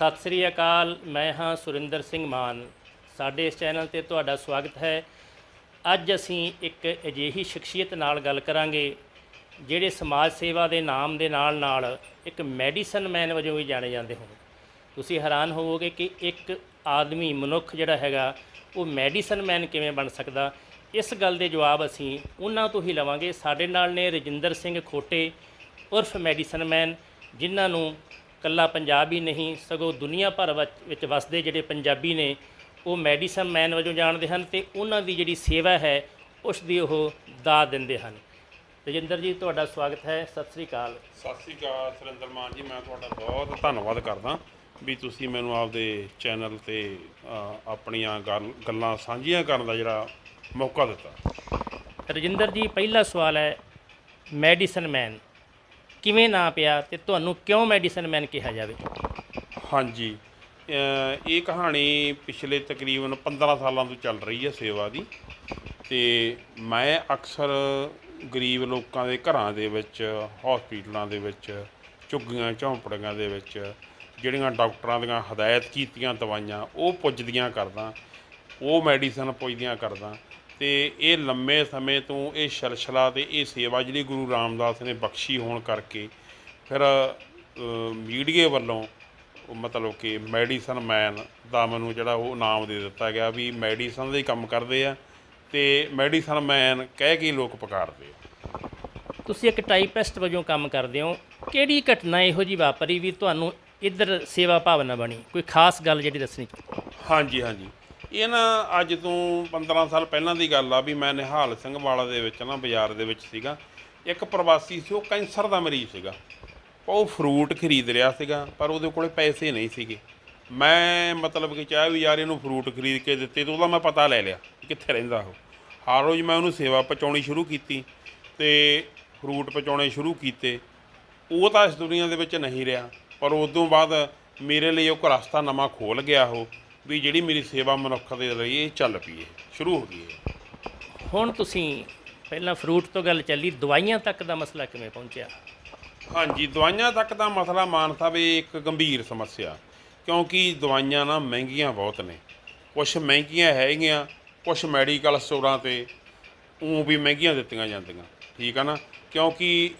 ਸਤਿ ਸ੍ਰੀ ਅਕਾਲ, ਮੈਂ ਹਾਂ ਸੁਰਿੰਦਰ ਸਿੰਘ ਮਾਨ। ਸਾਡੇ ਇਸ ਚੈਨਲ ਤੇ ਤੁਹਾਡਾ ਸਵਾਗਤ ਹੈ। ਅੱਜ ਅਸੀਂ ਇੱਕ ਅਜਿਹੀ ਸ਼ਖਸੀਅਤ ਨਾਲ ਗੱਲ ਕਰਾਂਗੇ, ਜਿਹੜੇ ਸਮਾਜ ਸੇਵਾ ਦੇ ਨਾਮ ਦੇ ਨਾਲ ਨਾਲ ਇੱਕ ਮੈਡੀਸਨ ਮੈਨ ਵਜੋਂ ਵੀ ਜਾਣੇ ਜਾਂਦੇ ਹੋਣ। ਤੁਸੀਂ ਹੈਰਾਨ ਹੋਵੋਗੇ ਕਿ ਇੱਕ ਆਦਮੀ ਮਨੁੱਖ ਜਿਹੜਾ ਹੈਗਾ, ਉਹ ਮੈਡੀਸਨ ਮੈਨ ਕਿਵੇਂ ਬਣ ਸਕਦਾ? ਇਸ ਗੱਲ ਦੇ ਜਵਾਬ ਅਸੀਂ ਉਹਨਾਂ ਤੋਂ ਹੀ ਲਵਾਂਗੇ। ਸਾਡੇ ਨਾਲ ਨੇ ਰਜਿੰਦਰ ਸਿੰਘ ਖੋਟੇ, ਉਰਫ ਮੈਡੀਸਨ ਮੈਨ, ਜਿਨ੍ਹਾਂ ਨੂੰ ਕੱਲਾ ਪੰਜਾਬ ਹੀ ਨਹੀਂ ਸਗੋਂ ਦੁਨੀਆ ਭਰ ਵਿੱਚ- ਵਸਦੇ ਜਿਹੜੇ ਪੰਜਾਬੀ ਨੇ ਉਹ ਮੈਡੀਸਨ ਮੈਨ ਵਜੋਂ ਜਾਣਦੇ ਹਨ ਤੇ ਉਹਨਾਂ ਦੀ ਜਿਹੜੀ ਸੇਵਾ ਹੈ ਉਸ ਦੀ ਉਹ ਦਾਦ ਦਿੰਦੇ ਹਨ। ਰਜਿੰਦਰ ਜੀ ਤੁਹਾਡਾ ਸਵਾਗਤ ਹੈ। ਸਤਿ ਸ੍ਰੀ ਅਕਾਲ। ਸਤਿ ਸ੍ਰੀ ਅਕਾਲ ਸੁਰਿੰਦਰ ਮਾਨ ਜੀ ਮੈਂ ਤੁਹਾਡਾ ਬਹੁਤ ਧੰਨਵਾਦ ਕਰਦਾ ਵੀ ਤੁਸੀਂ ਮੈਨੂੰ ਆਪਦੇ ਚੈਨਲ ਤੇ ਆਪਣੀਆਂ ਗੱਲ- ਗੱਲਾਂ ਸਾਂਝੀਆਂ ਕਰਨ ਦਾ ਜਿਹੜਾ ਮੌਕਾ ਦਿੱਤਾ। ਰਜਿੰਦਰ ਜੀ ਪਹਿਲਾ ਸਵਾਲ ਹੈ ਮੈਡੀਸਨ ਮੈਨ। ਕਿਵੇਂ ਨਾਂ ਪਿਆ ਤੇ ਤੁਹਾਨੂੰ ਕਿਉਂ ਮੈਡੀਸਨ ਮੈਨ ਕਿਹਾ ਜਾਵੇ? ਹਾਂਜੀ ਅ, ਇਹ ਕਹਾਣੀ ਪਿਛਲੇ ਤਕਰੀਬਨ 15 ਸਾਲਾਂ ਤੋਂ ਚੱਲ ਰਹੀ ਹੈ ਸੇਵਾ ਦੀ ਤੇ ਮੈਂ ਅਕਸਰ ਗਰੀਬ ਲੋਕਾਂ ਦੇ ਘਰਾਂ ਦੇ ਵਿੱਚ ਹਸਪੀਟਲਾਂ ਦੇ ਵਿੱਚ ਝੁੱਗੀਆਂ ਝੌਂਪੜੀਆਂ ਦੇ ਵਿੱਚ ਜਿਹੜੀਆਂ ਡਾਕਟਰਾਂ ਦੀਆਂ ਹਦਾਇਤ ਕੀਤੀਆਂ ਦਵਾਈਆਂ ਉਹ ਪੁੱਜਦੀਆਂ ਕਰਦਾ ਉਹ ਮੈਡੀਸਨ ਪੁੱਜਦੀਆਂ ਕਰਦਾ। ਤੇ ਇਹ ਲੰਮੇ ਸਮੇਂ ਤੋਂ ਇਹ ਛਲਛਲਾ ਤੇ ਇਹ ਸੇਵਾ ਜਿਹੜੀ ਗੁਰੂ ਰਾਮਦਾਸ ਨੇ ਬਖਸ਼ੀ ਹੋਣ ਕਰਕੇ ਫਿਰ ਮੀਡੀਆ ਵੱਲੋਂ ਮਤਲਬ ਕਿ ਮੈਡੀਸਨ ਮੈਨ ਦਾ ਮੈਨੂੰ ਜਿਹੜਾ ਉਹ ਨਾਮ ਦੇ ਦਿੱਤਾ ਗਿਆ ਵੀ ਮੈਡੀਸਨ ਦਾ ਕੰਮ ਕਰਦੇ ਆ ਤੇ ਮੈਡੀਸਨ ਮੈਨ ਕਹਿ ਕੇ ਲੋਕ ਪੁਕਾਰਦੇ ਆ। ਤੁਸੀਂ ਇੱਕ ਟਾਈਪਿਸਟ ਵਜੋਂ ਕੰਮ ਕਰਦੇ ਹੋ। ਕਿਹੜੀ ਘਟਨਾ ਇਹੋ ਜੀ ਵਾਪਰੀ ਵੀ ਤੁਹਾਨੂੰ ਇੱਧਰ ਸੇਵਾ ਭਾਵਨਾ ਬਣੀ? ਕੋਈ ਖਾਸ ਗੱਲ ਜਿਹੜੀ ਦੱਸਣੀ? ਹਾਂਜੀ ਹਾਂਜੀ। ਇਹ ਨਾ ਅੱਜ ਤੋਂ 15 ਸਾਲ ਪਹਿਲਾਂ ਦੀ ਗੱਲ ਆ ਵੀ ਮੈਂ ਨਿਹਾਲ ਸਿੰਘ ਵਾਲਾ ਦੇ ਵਿੱਚ ਨਾ ਬਾਜ਼ਾਰ ਦੇ ਵਿੱਚ ਸੀਗਾ। ਇੱਕ ਪ੍ਰਵਾਸੀ ਸੀ, ਉਹ ਕੈਂਸਰ ਦਾ ਮਰੀਜ਼ ਸੀਗਾ। ਉਹ ਫਰੂਟ ਖਰੀਦ ਰਿਹਾ ਸੀਗਾ, ਪਰ ਉਹਦੇ ਕੋਲੇ ਪੈਸੇ ਨਹੀਂ ਸੀਗੇ। ਮੈਂ ਮਤਲਬ ਕਿ ਚਾਹ ਵੀ ਯਾਰ ਇਹਨੂੰ ਫਰੂਟ ਖਰੀਦ ਕੇ ਦਿੱਤੇ ਤੇ ਉਹਦਾ ਮੈਂ ਪਤਾ ਲੈ ਲਿਆ ਕਿੱਥੇ ਰਹਿੰਦਾ ਉਹ। ਹਰ ਰੋਜ਼ ਮੈਂ ਉਹਨੂੰ ਸੇਵਾ ਪਹੁੰਚਾਉਣੀ ਸ਼ੁਰੂ ਕੀਤੀ ਤੇ ਫਰੂਟ ਪਹੁੰਚਾਉਣੇ ਸ਼ੁਰੂ ਕੀਤੇ। ਉਹ ਤਾਂ ਇਸ ਦੁਨੀਆ ਦੇ ਵਿੱਚ ਨਹੀਂ ਰਿਹਾ, ਪਰ ਉਦੋਂ ਬਾਅਦ ਮੇਰੇ ਲਈ ਉਹ ਰਸਤਾ ਨਵਾਂ ਖੋਲ ਗਿਆ ਉਹ। ਵੀ ਜਿਹੜੀ ਮੇਰੀ ਸੇਵਾ ਮਨੁੱਖ ਦੇ ਲਈ ਇਹ ਚੱਲ ਪਈ ਹੈ ਸ਼ੁਰੂ ਹੋ ਗਈ ਹੈ। ਹੁਣ ਤੁਸੀਂ ਪਹਿਲਾਂ ਫਰੂਟ ਤੋਂ ਗੱਲ ਚੱਲੀ ਦਵਾਈਆਂ ਤੱਕ ਦਾ ਮਸਲਾ ਕਿਵੇਂ ਪਹੁੰਚਿਆ? ਹਾਂਜੀ ਦਵਾਈਆਂ ਤੱਕ ਦਾ ਮਸਲਾ ਮਾਨ ਸਾਹਿਬ ਇਹ ਇੱਕ ਗੰਭੀਰ ਸਮੱਸਿਆ। ਕਿਉਂਕਿ ਦਵਾਈਆਂ ਨਾ ਮਹਿੰਗੀਆਂ ਬਹੁਤ ਨੇ। ਕੁਝ ਮਹਿੰਗੀਆਂ ਹੈਗੀਆਂ ਕੁਝ ਮੈਡੀਕਲ ਸਟੋਰਾਂ ਤੇ ਉਹ ਵੀ ਮਹਿੰਗੀਆਂ ਦਿੱਤੀਆਂ ਜਾਂਦੀਆਂ। ਠੀਕ ਆ ਨਾ? ਕਿਉਂਕਿ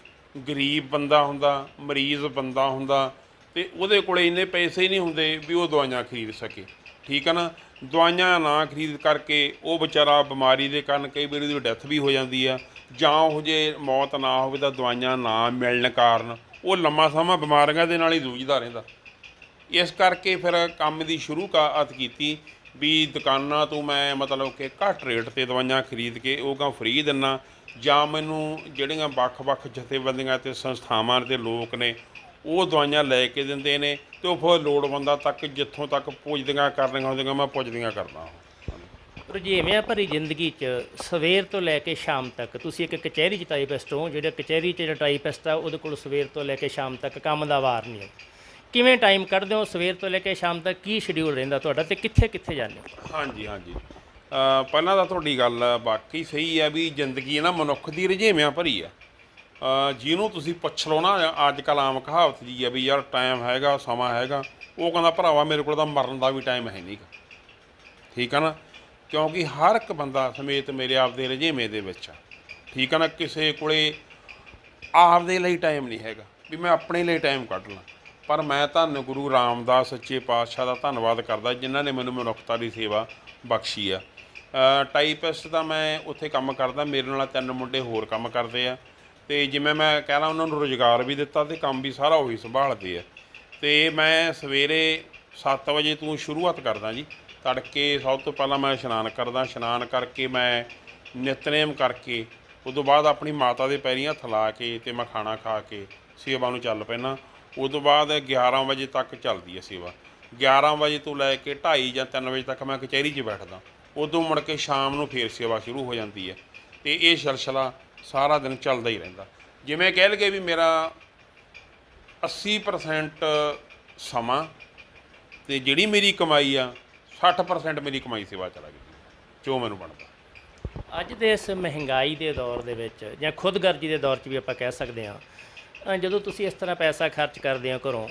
ਗਰੀਬ ਬੰਦਾ ਹੁੰਦਾ ਮਰੀਜ਼ ਬੰਦਾ ਹੁੰਦਾ ਤੇ ਉਹਦੇ ਕੋਲੇ ਇੰਨੇ ਪੈਸੇ ਹੀ ਨਹੀਂ ਹੁੰਦੇ ਵੀ ਉਹ ਦਵਾਈਆਂ ਖਰੀਦ ਸਕੇ। ਠੀਕ ਹੈ ਨਾ, ਦਵਾਈਆਂ ਨਾ ਖਰੀਦ ਕਰਕੇ ਉਹ ਵਿਚਾਰਾ ਬਿਮਾਰੀ ਦੇ ਕਾਰਨ ਕਈ ਵਾਰੀ ਉਹਦੀ ਡੈਥ ਵੀ ਹੋ ਜਾਂਦੀ ਆ, ਜਾਂ ਉਹ ਜੇ ਮੌਤ ਨਾ ਹੋਵੇ ਤਾਂ ਦਵਾਈਆਂ ਨਾ ਮਿਲਣ ਕਾਰਨ, ਉਹ ਲੰਮਾ ਸਮਾਂ ਬਿਮਾਰੀਆਂ ਦੇ ਨਾਲ ਹੀ ਜੂਝਦਾ ਰਹਿੰਦਾ। ਇਸ ਕਰਕੇ ਫਿਰ ਕੰਮ ਦੀ ਸ਼ੁਰੂਆਤ ਕੀਤੀ ਵੀ ਦੁਕਾਨਾਂ ਤੋਂ ਮੈਂ ਮਤਲਬ ਕਿ ਘੱਟ ਰੇਟ ਤੇ ਦਵਾਈਆਂ ਖਰੀਦ ਕੇ ਉਹ ਕਾਂ ਫ੍ਰੀ ਦਿੰਨਾ, ਜਾਂ ਮੈਨੂੰ ਜਿਹੜੀਆਂ ਵੱਖ-ਵੱਖ ਜਥੇਬੰਦੀਆਂ ਤੇ ਸੰਸਥਾਵਾਂ ਤੇ ਲੋਕ ਨੇ ਉਹ ਦਵਾਈਆਂ ਲੈ ਕੇ ਦਿੰਦੇ ਨੇ ਤੇ ਉਹ ਫਿਰ ਲੋੜਵੰਦਾਂ ਤੱਕ ਜਿੱਥੋਂ ਤੱਕ ਪੁੱਜਦੀਆਂ ਕਰਨੀਆਂ ਹੁੰਦੀਆਂ ਮੈਂ ਪੁੱਜਦੀਆਂ ਕਰਦਾ ਰੁਝੇਵਿਆਂ ਭਰੀ ਜ਼ਿੰਦਗੀ 'ਚ ਸਵੇਰ ਤੋਂ ਲੈ ਕੇ ਸ਼ਾਮ ਤੱਕ ਤੁਸੀਂ ਇੱਕ ਕਚਹਿਰੀ 'ਚ ਟਾਈਪਿਸਟ ਹੋ ਜਿਹੜਾ ਕਚਹਿਰੀ 'ਚ ਜਿਹੜਾ ਟਾਈਪਿਸਟ ਆ ਉਹਦੇ ਕੋਲ ਸਵੇਰ ਤੋਂ ਲੈ ਕੇ ਸ਼ਾਮ ਤੱਕ ਕੰਮ ਦਾ ਵਾਰ ਨਹੀਂ ਹੈ। ਕਿਵੇਂ ਟਾਈਮ ਕੱਢਦੇ ਹੋ ਸਵੇਰ ਤੋਂ ਲੈ ਕੇ ਸ਼ਾਮ ਤੱਕ? ਕੀ ਸ਼ਡਿਊਲ ਰਹਿੰਦਾ ਤੁਹਾਡਾ ਤੇ ਕਿੱਥੇ ਕਿੱਥੇ ਜਾਂਦੇ ਹੋ? ਹਾਂਜੀ ਹਾਂਜੀ। ਪਹਿਲਾਂ ਤਾਂ ਤੁਹਾਡੀ ਗੱਲ ਬਾਕੀ ਸਹੀ ਹੈ ਵੀ ਜ਼ਿੰਦਗੀ ਨਾ ਮਨੁੱਖ ਦੀ ਰੁਝੇਵਿਆਂ ਭਰੀ ਆ ਜਿਹਨੂੰ ਤੁਸੀਂ ਪੁੱਛ ਲਓ ਨਾ, ਅੱਜ ਕੱਲ ਆਮ ਕਹਾਵਤ ਜੀ ਆ ਵੀ ਯਾਰ ਟਾਈਮ ਹੈਗਾ, ਸਮਾਂ ਹੈਗਾ। ਉਹ ਕਹਿੰਦਾ, ਭਰਾਵਾ, ਮੇਰੇ ਕੋਲ ਤਾਂ ਮਰਨ ਦਾ ਵੀ ਟਾਈਮ ਹੈ ਨਹੀਂਗਾ ਠੀਕ ਆ ਨਾ? ਕਿਉਂਕਿ ਹਰ ਇੱਕ ਬੰਦਾ ਸਮੇਤ ਮੇਰੇ ਆਪਦੇ ਰੁਝੇਵੇਂ ਦੇ ਵਿੱਚ ਆ। ਠੀਕ ਆ ਨਾ? ਕਿਸੇ ਕੋਲੇ ਆਪਦੇ ਲਈ ਟਾਈਮ ਨਹੀਂ ਹੈਗਾ, ਵੀ ਮੈਂ ਆਪਣੇ ਲਈ ਟਾਈਮ ਕੱਢ ਲਾਂ। ਪਰ ਮੈਂ ਧੰਨ ਗੁਰੂ ਰਾਮਦਾਸ ਸੱਚੇ ਪਾਤਸ਼ਾਹ ਦਾ ਧੰਨਵਾਦ ਕਰਦਾ, ਜਿਨ੍ਹਾਂ ਨੇ ਮੈਨੂੰ ਮਨੁੱਖਤਾ ਦੀ ਸੇਵਾ ਬਖਸ਼ੀ ਆ। ਟਾਈਪਿਸਟ ਦਾ ਮੈਂ ਉੱਥੇ ਕੰਮ ਕਰਦਾ, ਮੇਰੇ ਨਾਲ ਤਿੰਨ ਮੁੰਡੇ ਹੋਰ ਕੰਮ ਕਰਦੇ ਆ। ਤੇ ਜਿਵੇਂ ਮੈਂ ਕਹਿ ਲਾ ਉਹਨਾਂ ਨੂੰ ਰੋਜ਼ਗਾਰ ਵੀ ਦਿੱਤਾ ਤੇ ਕੰਮ ਵੀ ਸਾਰਾ ਉਹੀ ਸੰਭਾਲਦੇ ਆ। ਤੇ ਮੈਂ ਸਵੇਰੇ 7 ਵਜੇ ਤੋਂ ਸ਼ੁਰੂਆਤ ਕਰਦਾ ਜੀ। ਤੜਕੇ ਸਭ ਤੋਂ ਪਹਿਲਾਂ ਮੈਂ ਇਸ਼ਨਾਨ ਕਰਦਾ। ਇਸ਼ਨਾਨ ਕਰਕੇ ਮੈਂ ਨਿਤਨੇਮ ਕਰਕੇ ਉਦੋਂ ਬਾਅਦ ਆਪਣੀ ਮਾਤਾ ਦੇ ਪੈਰੀਂ ਹੱਥ ਲਾ ਕੇ ਤੇ ਮੈਂ ਖਾਣਾ ਖਾ ਕੇ ਸੇਵਾ ਨੂੰ ਚੱਲ ਪੈਣਾ ਉਦੋਂ ਬਾਅਦ 11 ਵਜੇ ਤੱਕ ਚੱਲਦੀ ਹੈ ਸੇਵਾ। 11 ਵਜੇ ਤੋਂ ਲੈ ਕੇ 2:30 ਜਾਂ 3 ਵਜੇ ਤੱਕ ਮੈਂ ਕਚਹਿਰੀ 'ਚ ਬੈਠਦਾ। ਉਦੋਂ ਮੁੜ ਕੇ ਸ਼ਾਮ ਨੂੰ ਫੇਰ ਸੇਵਾ ਸ਼ੁਰੂ ਹੋ ਜਾਂਦੀ ਹੈ ਤੇ ਇਹ ਸਿਲਸਿਲਾ ਸਾਰਾ ਦਿਨ ਚੱਲਦਾ ਹੀ ਰਹਿੰਦਾ। ਜਿਵੇਂ ਕਹਿ ਲਗੇ ਵੀ ਮੇਰਾ 80% ਸਮਾਂ ਤੇ ਜਿਹੜੀ ਮੇਰੀ ਕਮਾਈ ਆ 60% ਮੇਰੀ ਕਮਾਈ ਸੇਵਾ ਚ ਲੱਗ ਗਈ ਜੋ ਮੈਨੂੰ ਬਣਦਾ। ਅੱਜ ਦੇ ਇਸ ਮਹਿੰਗਾਈ ਦੇ ਦੌਰ ਦੇ ਵਿੱਚ ਜਾਂ ਖੁਦਗਰਜੀ ਦੇ ਦੌਰ 'ਚ ਵੀ ਆਪਾਂ ਕਹਿ ਸਕਦੇ ਹਾਂ ਜਦੋਂ ਤੁਸੀਂ ਇਸ ਤਰ੍ਹਾਂ ਪੈਸਾ ਖਰਚ ਕਰਦੇ ਹੋ ਘਰੋਂ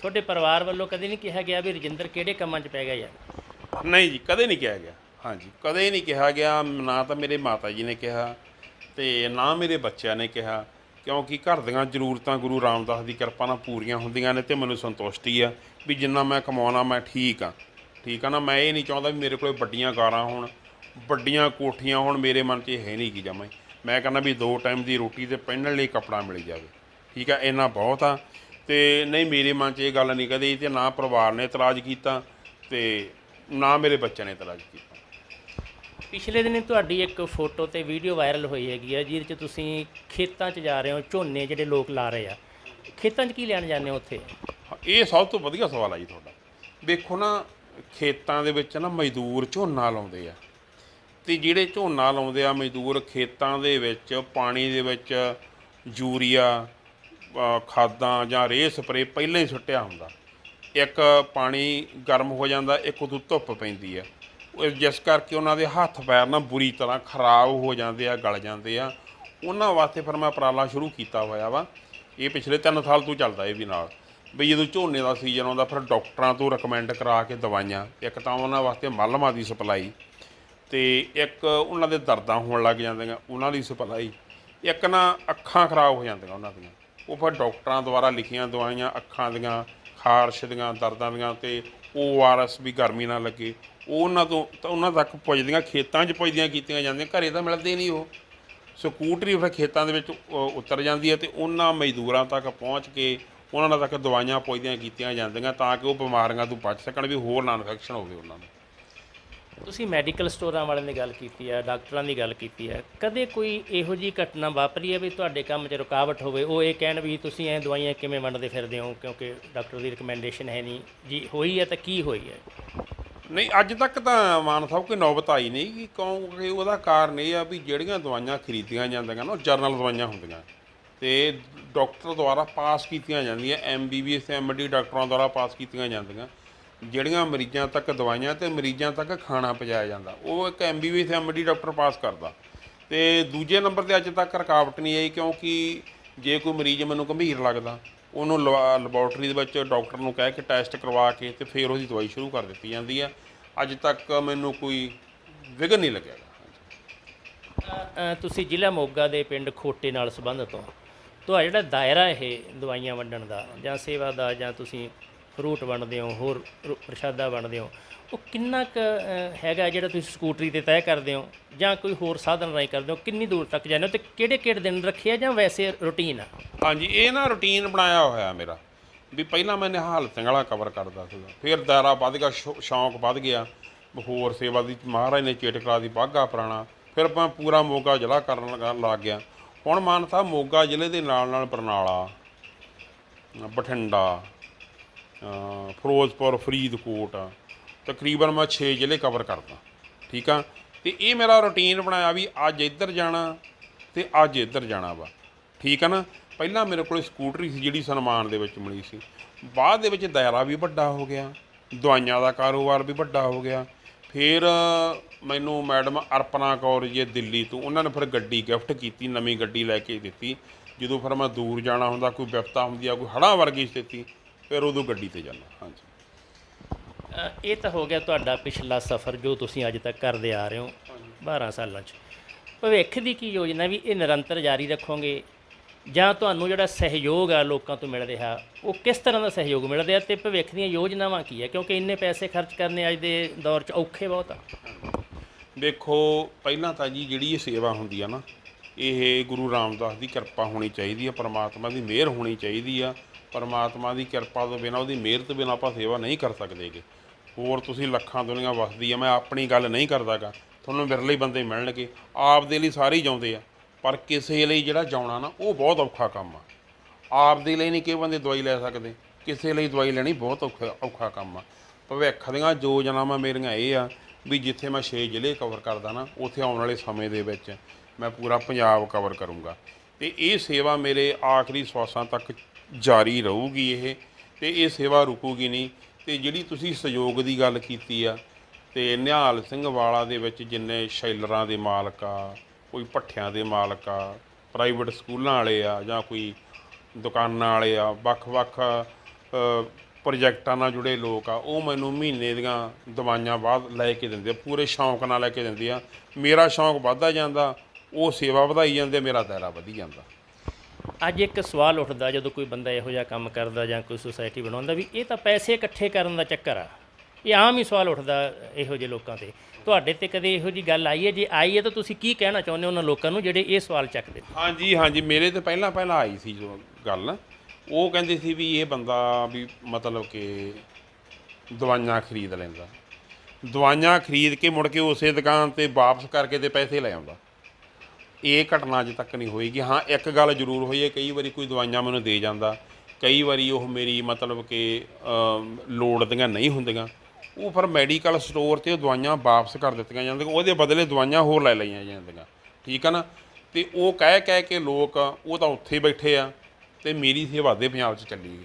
ਤੁਹਾਡੇ ਪਰਿਵਾਰ ਵੱਲੋਂ ਕਦੇ ਨਹੀਂ ਕਿਹਾ ਗਿਆ ਵੀ ਰਜਿੰਦਰ ਕਿਹੜੇ ਕੰਮਾਂ 'ਚ ਪੈ ਗਿਆ ਯਾਰ? ਨਹੀਂ ਜੀ ਕਦੇ ਨਹੀਂ ਕਿਹਾ ਗਿਆ। ਹਾਂਜੀ ਕਦੇ ਨਹੀਂ ਕਿਹਾ ਗਿਆ ਨਾ ਤਾਂ ਮੇਰੇ ਮਾਤਾ ਜੀ ਨੇ ਕਿਹਾ ਤੇ ਨਾ ਮੇਰੇ ਬੱਚਿਆਂ ਨੇ ਕਿਹਾ, ਕਿਉਂਕਿ ਘਰ ਦੀਆਂ ਜ਼ਰੂਰਤਾਂ ਗੁਰੂ ਰਾਮਦਾਸ ਦੀ ਕਿਰਪਾ ਨਾਲ ਪੂਰੀਆਂ ਹੁੰਦੀਆਂ ਨੇ ਤੇ ਮੈਨੂੰ ਸੰਤੁਸ਼ਟੀ ਆ ਵੀ ਜਿੰਨਾ ਮੈਂ ਕਮਾਉਣਾ ਮੈਂ ਠੀਕ ਆ। ਠੀਕ ਆ ਨਾ, ਮੈਂ ਇਹ ਨਹੀਂ ਚਾਹੁੰਦਾ ਵੀ ਮੇਰੇ ਕੋਲੇ ਵੱਡੀਆਂ ਕਾਰਾਂ ਹੋਣ, ਵੱਡੀਆਂ ਕੋਠੀਆਂ ਹੋਣ, ਮੇਰੇ ਮਨ 'ਚ ਇਹ ਹੈ ਨਹੀਂ ਕੀ ਜਮਾਂ ਹੀ। ਮੈਂ ਕਹਿੰਦਾ ਵੀ ਦੋ ਟਾਈਮ ਦੀ ਰੋਟੀ ਤੇ ਪਹਿਨਣ ਲਈ ਕੱਪੜਾ ਮਿਲ ਜਾਵੇ। ਠੀਕ ਆ, ਇੰਨਾ ਬਹੁਤ ਆ। ਤੇ ਨਹੀਂ, ਮੇਰੇ ਮਨ 'ਚ ਇਹ ਗੱਲ ਨਹੀਂ ਕਦੇ ਤੇ ਨਾ ਪਰਿਵਾਰ ਨੇ ਇਤਰਾਜ਼ ਕੀਤਾ ਤੇ ਨਾ ਮੇਰੇ ਬੱਚਿਆਂ ਨੇ ਇਤਰਾਜ਼ ਕੀਤਾ। ਪਿਛਲੇ ਦਿਨੀ ਤੁਹਾਡੀ ਇੱਕ ਫੋਟੋ ਤੇ ਵੀਡੀਓ ਵਾਇਰਲ ਹੋਈ ਹੈਗੀ ਆ, ਜਿਹਦੇ 'ਚ ਤੁਸੀਂ ਖੇਤਾਂ 'ਚ ਜਾ ਰਹੇ ਹੋ, ਝੋਨੇ ਜਿਹੜੇ ਲੋਕ ਲਾ ਰਹੇ ਆ। ਖੇਤਾਂ 'ਚ ਕੀ ਲੈਣ ਜਾਂਦੇ ਹੋ ਉੱਥੇ? ਇਹ ਸਭ ਤੋਂ ਵਧੀਆ ਸਵਾਲ ਆ ਜੀ ਤੁਹਾਡਾ। ਵੇਖੋ ਨਾ, ਖੇਤਾਂ ਦੇ ਵਿੱਚ ਨਾ ਮਜ਼ਦੂਰ ਝੋਨਾ ਲਾਉਂਦੇ ਆ। ਤੇ ਜਿਹੜੇ ਝੋਨਾ ਲਾਉਂਦੇ ਆ, ਮਜ਼ਦੂਰ ਖੇਤਾਂ ਦੇ ਵਿੱਚ, ਪਾਣੀ ਦੇ ਵਿੱਚ ਯੂਰੀਆ ਖਾਦਾਂ ਜਾਂ ਰੇਹ ਸਪਰੇ ਪਹਿਲਾਂ ਹੀ ਸੁੱਟਿਆ ਹੁੰਦਾ। ਇੱਕ ਪਾਣੀ ਗਰਮ ਹੋ ਜਾਂਦਾ, ਇੱਕ ਉਦੋਂ ਧੁੱਪ ਪੈਂਦੀ ਆ। ਜਿਸ ਕਰਕੇ ਉਹਨਾਂ ਦੇ ਹੱਥ ਪੈਰ ਨਾ ਬੁਰੀ ਤਰ੍ਹਾਂ ਖਰਾਬ ਹੋ ਜਾਂਦੇ ਆ, ਗਲ ਜਾਂਦੇ ਆ। ਉਹਨਾਂ ਵਾਸਤੇ ਫਿਰ ਮੈਂ ਉਪਰਾਲਾ ਸ਼ੁਰੂ ਕੀਤਾ ਹੋਇਆ ਵਾ। ਇਹ ਪਿਛਲੇ 3 ਸਾਲ ਤੋਂ ਚੱਲਦਾ ਇਹ ਵੀ ਨਾਲ। ਵੀ ਜਦੋਂ ਝੋਨੇ ਦਾ ਸੀਜ਼ਨ ਆਉਂਦਾ, ਫਿਰ ਡਾਕਟਰਾਂ ਤੋਂ ਰეკਮੈਂਡ ਕਰਾ ਕੇ ਦਵਾਈਆਂ। ਇੱਕ ਤਾਂ ਉਹਨਾਂ ਵਾਸਤੇ ਮਲਮਾਂ ਦੀ ਸਪਲਾਈ ਤੇ ਇੱਕ ਉਹਨਾਂ ਦੇ ਦਰਦਾਂ ਹੋਣ ਲੱਗ ਜਾਂਦੀਆਂ, ਉਹਨਾਂ ਦੀ ਸਪਲਾਈ। ਇੱਕ ਨਾ ਅੱਖਾਂ ਖਰਾਬ ਹੋ ਜਾਂਦੀਆਂ ਉਹਨਾਂ ਦੀਆਂ। ਉਹ ਫਿਰ ਡਾਕਟਰਾਂ ਦੁਆਰਾ ਲਿਖੀਆਂ ਦਵਾਈਆਂ, ਅੱਖਾਂ ਦੀਆਂ, ਖਾਰਸ਼ ਦੀਆਂ, ਦਰਦਾਂ ਦੀਆਂ ਤੇ ਓਆਰਐਸ ਵੀ ਗਰਮੀ ਨਾਲ ਲੱਗੇ। ਉਹ ਉਹਨਾਂ ਤੋਂ ਤਾਂ ਉਹਨਾਂ ਤੱਕ ਪੁੱਜਦੀਆਂ, ਖੇਤਾਂ 'ਚ ਪੁੱਜਦੀਆਂ, ਕੀਤੀਆਂ ਜਾਂਦੀਆਂ, ਘਰੇ ਤਾਂ ਮਿਲਦੇ ਨਹੀਂ ਉਹ। ਸਕੂਟਰੀ ਫਿਰ ਖੇਤਾਂ ਦੇ ਵਿੱਚ ਉਤਰ ਜਾਂਦੀ ਹੈ ਤੇ ਉਹਨਾਂ ਮਜ਼ਦੂਰਾਂ ਤੱਕ ਪਹੁੰਚ ਕੇ ਉਹਨਾਂ ਤੱਕ ਦਵਾਈਆਂ ਪੁੱਜਦੀਆਂ, ਕੀਤੀਆਂ ਜਾਂਦੀਆਂ ਤਾਂ ਕਿ ਉਹ ਬਿਮਾਰੀਆਂ ਤੋਂ ਬਚ ਸਕਣ, ਵੀ ਹੋਰ ਨਾ ਇਨਫੈਕਸ਼ਨ ਹੋਵੇ ਉਹਨਾਂ ਨੂੰ। ਤੁਸੀਂ ਮੈਡੀਕਲ ਸਟੋਰਾਂ ਵਾਲਿਆਂ ਦੀ ਗੱਲ ਕੀਤੀ ਹੈ, ਡਾਕਟਰਾਂ ਦੀ ਗੱਲ ਕੀਤੀ ਹੈ, ਕਦੇ ਕੋਈ ਇਹੋ ਜੀ ਘਟਨਾ ਵਾਪਰੀ ਹੈ ਵੀ ਤੁਹਾਡੇ ਕੰਮ 'ਚ ਰੁਕਾਵਟ ਹੋਵੇ? ਉਹ ਇਹ ਕਹਿਣ ਵੀ ਤੁਸੀਂ ਐ ਦਵਾਈਆਂ ਕਿਵੇਂ ਵੰਡਦੇ ਫਿਰਦੇ ਹੋ, ਕਿਉਂਕਿ ਡਾਕਟਰ ਦੀ ਰეკਮੈਂਡੇਸ਼ਨ ਹੈ ਨਹੀਂ। ਜੀ, ਹੋਈ ਹੈ ਤਾਂ ਕੀ ਹੋਈ ਹੈ? ਨਹੀਂ, ਅੱਜ ਤੱਕ ਤਾਂ ਮਾਨ ਸਾਹਿਬ ਕੋਈ ਨੌਬਤ ਆਈ ਨਹੀਂ ਕਿ ਕਿਉਂਕਿ ਉਹਦਾ ਕਾਰਨ ਇਹ ਆ ਵੀ ਜਿਹੜੀਆਂ ਦਵਾਈਆਂ ਖਰੀਦੀਆਂ ਜਾਂਦੀਆਂ ਨਾ, ਉਹ ਜਰਨਲ ਦਵਾਈਆਂ ਹੁੰਦੀਆਂ। ਤੇ ਡਾਕਟਰ ਦੁਆਰਾ ਪਾਸ ਕੀਤੀਆਂ ਜਾਂਦੀਆਂ ਐਮਬੀਬੀਐਸ ਐਮਡੀ ਡਾਕਟਰਾਂ ਦੁਆਰਾ ਪਾਸ ਕੀਤੀਆਂ ਜਾਂਦੀਆਂ। ਜਿਹੜੀਆਂ ਮਰੀਜ਼ਾਂ ਤੱਕ ਦਵਾਈਆਂ ਤੇ ਮਰੀਜ਼ਾਂ ਤੱਕ ਖਾਣਾ ਪਹੁੰਚਾਇਆ ਜਾਂਦਾ, ਉਹ ਇੱਕ ਐਮਬੀਬੀਐਸ ਐਮਡੀ ਡਾਕਟਰ ਪਾਸ ਕਰਦਾ। ਤੇ ਦੂਜੇ ਨੰਬਰ ਤੇ ਅੱਜ ਤੱਕ ਰੁਕਾਵਟ ਨਹੀਂ ਆਈ ਕਿਉਂਕਿ ਜੇ ਕੋਈ ਮਰੀਜ਼ ਮੈਨੂੰ ਗੰਭੀਰ ਲੱਗਦਾ ਉਹਨੂੰ ਲਵਾ- ਲੈਬੋਰੇਟਰੀ ਦੇ ਵਿੱਚ ਡਾਕਟਰ ਨੂੰ ਕਹਿ ਕੇ ਟੈਸਟ ਕਰਵਾ ਕੇ ਤੇ ਫਿਰ ਉਹਦੀ ਦਵਾਈ ਸ਼ੁਰੂ ਕਰ ਦਿੱਤੀ ਜਾਂਦੀ ਆ। ਅੱਜ ਤੱਕ ਮੈਨੂੰ ਕੋਈ ਵਿਘਨ ਨਹੀਂ ਲੱਗਿਆ। ਤੁਸੀਂ ਜ਼ਿਲ੍ਹਾ ਮੋਗਾ ਦੇ ਪਿੰਡ ਖੋਟੇ ਨਾਲ ਸੰਬੰਧਿਤ ਹੋ। ਤੁਹਾਡਾ ਜਿਹੜਾ ਦਾਇਰਾ ਇਹ ਦਵਾਈਆਂ ਵੰਡਣ ਦਾ ਜਾਂ ਸੇਵਾ ਦਾ ਜਾਂ ਤੁਸੀਂ ਫਰੂਟ ਵੰਡਦੇ ਹੋ, ਹੋਰ ਰ- ਪ੍ਰਸ਼ਾਦਾ ਵੰਡਦੇ ਹੋ, ਉਹ ਕਿੰਨਾ ਕੁ ਹੈਗਾ ਜਿਹੜਾ ਤੁਸੀਂ ਸਕੂਟਰੀ ਤੇ ਤੈਅ ਕਰਦੇ ਹੋ? ਜਾਂ ਕੋਈ ਹੋਰ ਸਾਧਨ ਰਾਹੀਂ ਕਰਦੇ ਹੋ? ਕਿੰਨੀ ਦੂਰ ਤੱਕ ਜਾਂਦੇ ਹੋ ਤੇ ਕਿਹੜੇ ਕਿਹੜੇ ਦਿਨ ਰੱਖਿਆ ਜਾਂ ਵੈਸੇ ਰੁਟੀਨ ਆ? ਹਾਂਜੀ, ਇਹ ਨਾ ਰੁਟੀਨ ਬਣਾਇਆ ਹੋਇਆ ਮੇਰਾ, ਵੀ ਪਹਿਲਾਂ ਮੈਂ ਨਿਹਾਲ ਸਿੰਘ ਵਾਲਾ ਕਵਰ ਕਰਦਾ ਸੀਗਾ। ਫਿਰ ਦਾਇਰਾ ਵੱਧ ਗਿਆ, ਸ਼ੌ- ਸ਼ੌਂਕ ਵੱਧ ਗਿਆ ਹੋਰ ਸੇਵਾ ਦੀ, ਮਹਾਰਾਜ ਨੇ ਚੇਟਕਲਾ ਦੀ ਬਾਗਾ ਪੁਰਾਣਾ, ਫਿਰ ਆਪਾਂ ਪੂਰਾ ਮੋਗਾ ਜ਼ਿਲ੍ਹਾ ਕਰਨ ਲੱਗ ਗਿਆ। ਹੁਣ ਮਾਨ ਮੋਗਾ ਜ਼ਿਲ੍ਹੇ ਦੇ ਨਾਲ ਨਾਲ ਬਰਨਾਲਾ, ਬਠਿੰਡਾ ਫਿਰੋਜ਼ਪੁਰ, ਫਰੀਦਕੋਟ, ਤਕਰੀਬਨ ਮੈਂ 6 ਜ਼ਿਲ੍ਹੇ ਕਵਰ ਕਰਦਾ। ਠੀਕ ਆ? ਤੇ ਇਹ ਮੇਰਾ ਰੁਟੀਨ ਬਣਾਇਆ ਵੀ ਅੱਜ ਇੱਧਰ ਜਾਣਾ ਤੇ ਅੱਜ ਇੱਧਰ ਜਾਣਾ ਵਾ। ਠੀਕ ਆ ਨਾ? ਪਹਿਲਾਂ ਮੇਰੇ ਕੋਲ ਸਕੂਟਰੀ ਸੀ ਜਿਹੜੀ ਸਨਮਾਨ ਦੇ ਵਿੱਚ ਮਿਲੀ ਸੀ। ਬਾਅਦ ਦੇ ਵਿੱਚ ਦਾਇਰਾ ਵੀ ਵੱਡਾ ਹੋ ਗਿਆ, ਦਵਾਈਆਂ ਦਾ ਕਾਰੋਬਾਰ ਵੀ ਵੱਡਾ ਹੋ ਗਿਆ। ਫਿਰ ਮੈਨੂੰ ਮੈਡਮ ਅਰਪਨਾ ਕੌਰ ਜੀ ਦਿੱਲੀ ਤੋਂ ਉਹਨਾਂ ਨੇ ਫਿਰ ਗੱਡੀ ਗਿਫਟ ਕੀਤੀ, ਨਵੀਂ ਗੱਡੀ ਲੈ ਕੇ ਦਿੱਤੀ। ਜਦੋਂ ਫਿਰ ਮੈਂ ਦੂਰ ਜਾਣਾ ਹੁੰਦਾ, ਕੋਈ ਵਿਪਤਾ ਹੁੰਦੀ ਆ, ਕੋਈ ਹੜ੍ਹਾਂ ਵਰਗੀ ਸਥਿਤੀ। ਫਿਰ ਉਦੋਂ ਗੱਡੀ ਤੇ ਜਾਂਦਾ। ਹਾਂਜੀ। ਅ, ਇਹ ਤਾਂ ਹੋ ਗਿਆ ਤੁਹਾਡਾ ਪਿਛਲਾ ਸਫ਼ਰ ਜੋ ਤੁਸੀਂ ਅੱਜ ਤੱਕ ਕਰਦੇ ਆ ਰਹੇ ਹੋ 12 ਸਾਲਾਂ 'ਚ। ਭਵਿੱਖ ਦੀ ਕੀ ਯੋਜਨਾ ਵੀ ਇਹ ਨਿਰੰਤਰ ਜਾਰੀ ਰੱਖੋਗੇ? ਜਾਂ ਤੁਹਾਨੂੰ ਜਿਹੜਾ ਸਹਿਯੋਗ ਆ ਲੋਕਾਂ ਤੋਂ ਮਿਲ ਰਿਹਾ ਉਹ ਕਿਸ ਤਰ੍ਹਾਂ ਦਾ ਸਹਿਯੋਗ ਮਿਲ ਰਿਹਾ ਤੇ ਭਵਿੱਖ ਦੀਆਂ ਯੋਜਨਾਵਾਂ ਕੀ ਹੈ ਕਿਉਂਕਿ ਇੰਨੇ ਪੈਸੇ ਖਰਚ ਕਰਨੇ ਅੱਜ ਦੇ ਦੌਰ 'ਚ ਔਖੇ ਬਹੁਤ ਆ। ਦੇਖੋ ਪਹਿਲਾਂ ਤਾਂ ਜੀ ਜਿਹੜੀ ਇਹ ਸੇਵਾ ਹੁੰਦੀ ਆ ਨਾ ਇਹ ਗੁਰੂ ਰਾਮਦਾਸ ਦੀ ਕਿਰਪਾ ਹੋਣੀ ਚਾਹੀਦੀ ਆ, ਪਰਮਾਤਮਾ ਦੀ ਮਿਹਰ ਹੋਣੀ ਚਾਹੀਦੀ ਆ। ਪਰਮਾਤਮਾ ਦੀ ਕਿਰਪਾ ਤੋਂ ਬਿਨਾਂ, ਉਹਦੀ ਮਿਹਰ ਤੋਂ ਬਿਨਾਂ ਆਪਾਂ ਸੇਵਾ ਨਹੀਂ ਕਰ ਸਕਦੇਗੇ ਹੋਰ ਤੁਸੀਂ ਲੱਖਾਂ ਦੁਨੀਆ ਵਸਦੀ ਆ, ਮੈਂ ਆਪਣੀ ਗੱਲ ਨਹੀਂ ਕਰਦਾਗਾ। ਤੁਹਾਨੂੰ ਮੇਰੇ ਲਈ ਬੰਦੇ ਮਿਲਣਗੇ, ਆਪ ਦੇ ਲਈ ਸਾਰੇ ਹੀ ਜਾਉਂਦੇ ਆ। ਪਰ ਕਿਸੇ ਲਈ ਜਿਹੜਾ ਜਾਉਣਾ ਨਾ, ਉਹ ਬਹੁਤ ਔਖਾ ਕੰਮ ਆ। ਆਪ ਦੇ ਲਈ ਨਹੀਂ ਕਿ ਬੰਦੇ ਦਵਾਈ ਲੈ ਸਕਦੇ, ਕਿਸੇ ਲਈ ਦਵਾਈ ਲੈਣੀ ਬਹੁਤ ਔਖਾ ਔਖਾ ਕੰਮ ਆ। ਭਵਿੱਖ ਦੀਆਂ ਯੋਜਨਾਵਾਂ ਮੇਰੀਆਂ ਇਹ ਆ ਵੀ ਜਿੱਥੇ ਮੈਂ 6 ਜ਼ਿਲ੍ਹੇ ਕਵਰ ਕਰਦਾ ਨਾ, ਉੱਥੇ ਆਉਣ ਵਾਲੇ ਸਮੇਂ ਦੇ ਵਿੱਚ ਮੈਂ ਪੂਰਾ ਪੰਜਾਬ ਕਵਰ ਕਰੂੰਗਾ। ਤੇ ਇਹ ਸੇਵਾ ਮੇਰੇ ਆਖਰੀ ਸਵਾਸਾਂ ਤੱਕ ਜਾਰੀ ਰਹੂਗੀ ਇਹ, ਤੇ ਇਹ ਸੇਵਾ ਰੁਕੂਗੀ ਨਹੀਂ। ਤੇ ਜਿਹੜੀ ਤੁਸੀਂ ਸਹਿਯੋਗ ਦੀ ਗੱਲ ਕੀਤੀ ਆ, ਤੇ ਨਿਹਾਲ ਸਿੰਘ ਵਾਲਾ ਦੇ ਵਿੱਚ ਜਿੰਨੇ ਸ਼ੈਲਰਾਂ ਦੇ ਮਾਲਕ ਆ, ਕੋਈ ਭੱਠਿਆਂ ਦੇ ਮਾਲਕ ਆ ਪ੍ਰਾਈਵੇਟ ਸਕੂਲਾਂ ਵਾਲੇ ਆ, ਜਾਂ ਕੋਈ ਦੁਕਾਨਾਂ ਵਾਲੇ ਆ ਵੱਖ-ਵੱਖ ਪ੍ਰੋਜੈਕਟਾਂ ਨਾਲ ਜੁੜੇ ਲੋਕ ਆ, ਉਹ ਮੈਨੂੰ ਮਹੀਨੇ ਦੀਆਂ ਦਵਾਈਆਂ ਬਾਅਦ ਲੈ ਕੇ ਦਿੰਦੇ ਆ, ਪੂਰੇ ਸ਼ੌਂਕ ਨਾਲ ਲੈ ਕੇ ਦਿੰਦੇ ਆ। ਮੇਰਾ ਸ਼ੌਂਕ ਵੱਧਦਾ ਜਾਂਦਾ ਉਹ ਸੇਵਾ ਵਧਾਈ ਜਾਂਦੇ ਮੇਰਾ ਦਾਇਰਾ ਵਧੀ ਜਾਂਦਾ। ਅੱਜ ਇੱਕ ਸਵਾਲ ਉੱਠਦਾ ਜਦੋਂ ਕੋਈ ਬੰਦਾ ਇਹੋ ਜਿਹਾ ਕੰਮ ਕਰਦਾ ਜਾਂ ਕੋਈ ਸੁਸਾਇਟੀ ਬਣਾਉਂਦਾ ਵੀ ਇਹ ਤਾਂ ਪੈਸੇ ਇਕੱਠੇ ਕਰਨ ਦਾ ਚੱਕਰ ਆ। ਇਹ ਆਮ ਹੀ ਸਵਾਲ ਉੱਠਦਾ ਇਹੋ ਜਿਹੇ ਲੋਕਾਂ ਤੇ। ਤੁਹਾਡੇ ਤੇ ਕਦੇ ਇਹੋ ਜੀ ਗੱਲ ਆਈ ਹੈ? ਜੇ ਆਈ ਹੈ ਤਾਂ ਤੁਸੀਂ ਕੀ ਕਹਿਣਾ ਚਾਹੁੰਦੇ ਹੋ ਉਹਨਾਂ ਲੋਕਾਂ ਨੂੰ ਜਿਹੜੇ ਇਹ ਸਵਾਲ ਚੱਕਦੇ ਨੇ? ਹਾਂਜੀ ਹਾਂਜੀ ਮੇਰੇ ਤੇ ਪਹਿਲਾਂ ਪਹਿਲਾਂ ਆਈ ਸੀ ਜੋ ਗੱਲ। ਉਹ ਕਹਿੰਦੇ ਸੀ ਵੀ ਇਹ ਬੰਦਾ ਵੀ ਮਤਲਬ ਕਿ ਦਵਾਈਆਂ ਖਰੀਦ ਲੈਂਦਾ। ਦਵਾਈਆਂ ਖਰੀਦ ਕੇ ਮੁੜ ਕੇ ਉਸੇ ਦੁਕਾਨ ਤੇ ਵਾਪਸ ਕਰਕੇ ਤੇ ਪੈਸੇ ਲੈ ਆਉਂਦਾ। ਇਹ ਘਟਨਾ ਅਜੇ ਤੱਕ ਨਹੀਂ ਹੋਈ ਹਾਂ ਇੱਕ ਗੱਲ ਜ਼ਰੂਰ ਹੋਈ ਹੈ ਕਈ ਵਾਰੀ ਕੋਈ ਦਵਾਈਆਂ ਮੈਨੂੰ ਦੇ ਜਾਂਦਾ। ਕਈ ਵਾਰੀ ਉਹ ਮੇਰੀ ਮਤਲਬ ਕਿ ਅਮ, ਲੋੜ ਦੀਆਂ ਨਹੀਂ ਹੁੰਦੀਆਂ। ਉਹ ਫਿਰ ਮੈਡੀਕਲ ਸਟੋਰ ਤੇ ਉਹ ਦਵਾਈਆਂ ਵਾਪਸ ਕਰ ਦਿੱਤੀਆਂ ਜਾਂਦੀਆਂ। ਉਹਦੇ ਬਦਲੇ ਦਵਾਈਆਂ ਹੋਰ ਲੈ ਲਈਆਂ ਜਾਂਦੀਆਂ। ਠੀਕ ਆ ਨਾ? ਤੇ ਉਹ ਕਹਿ ਕਹਿ ਕੇ ਲੋਕ ਉਹ ਤਾਂ ਉੱਥੇ ਬੈਠੇ ਆ ਤੇ ਮੇਰੀ ਸੇਵਾ ਦੇ ਪੰਜਾਬ 'ਚ ਚੱਲੀ ਗਈ।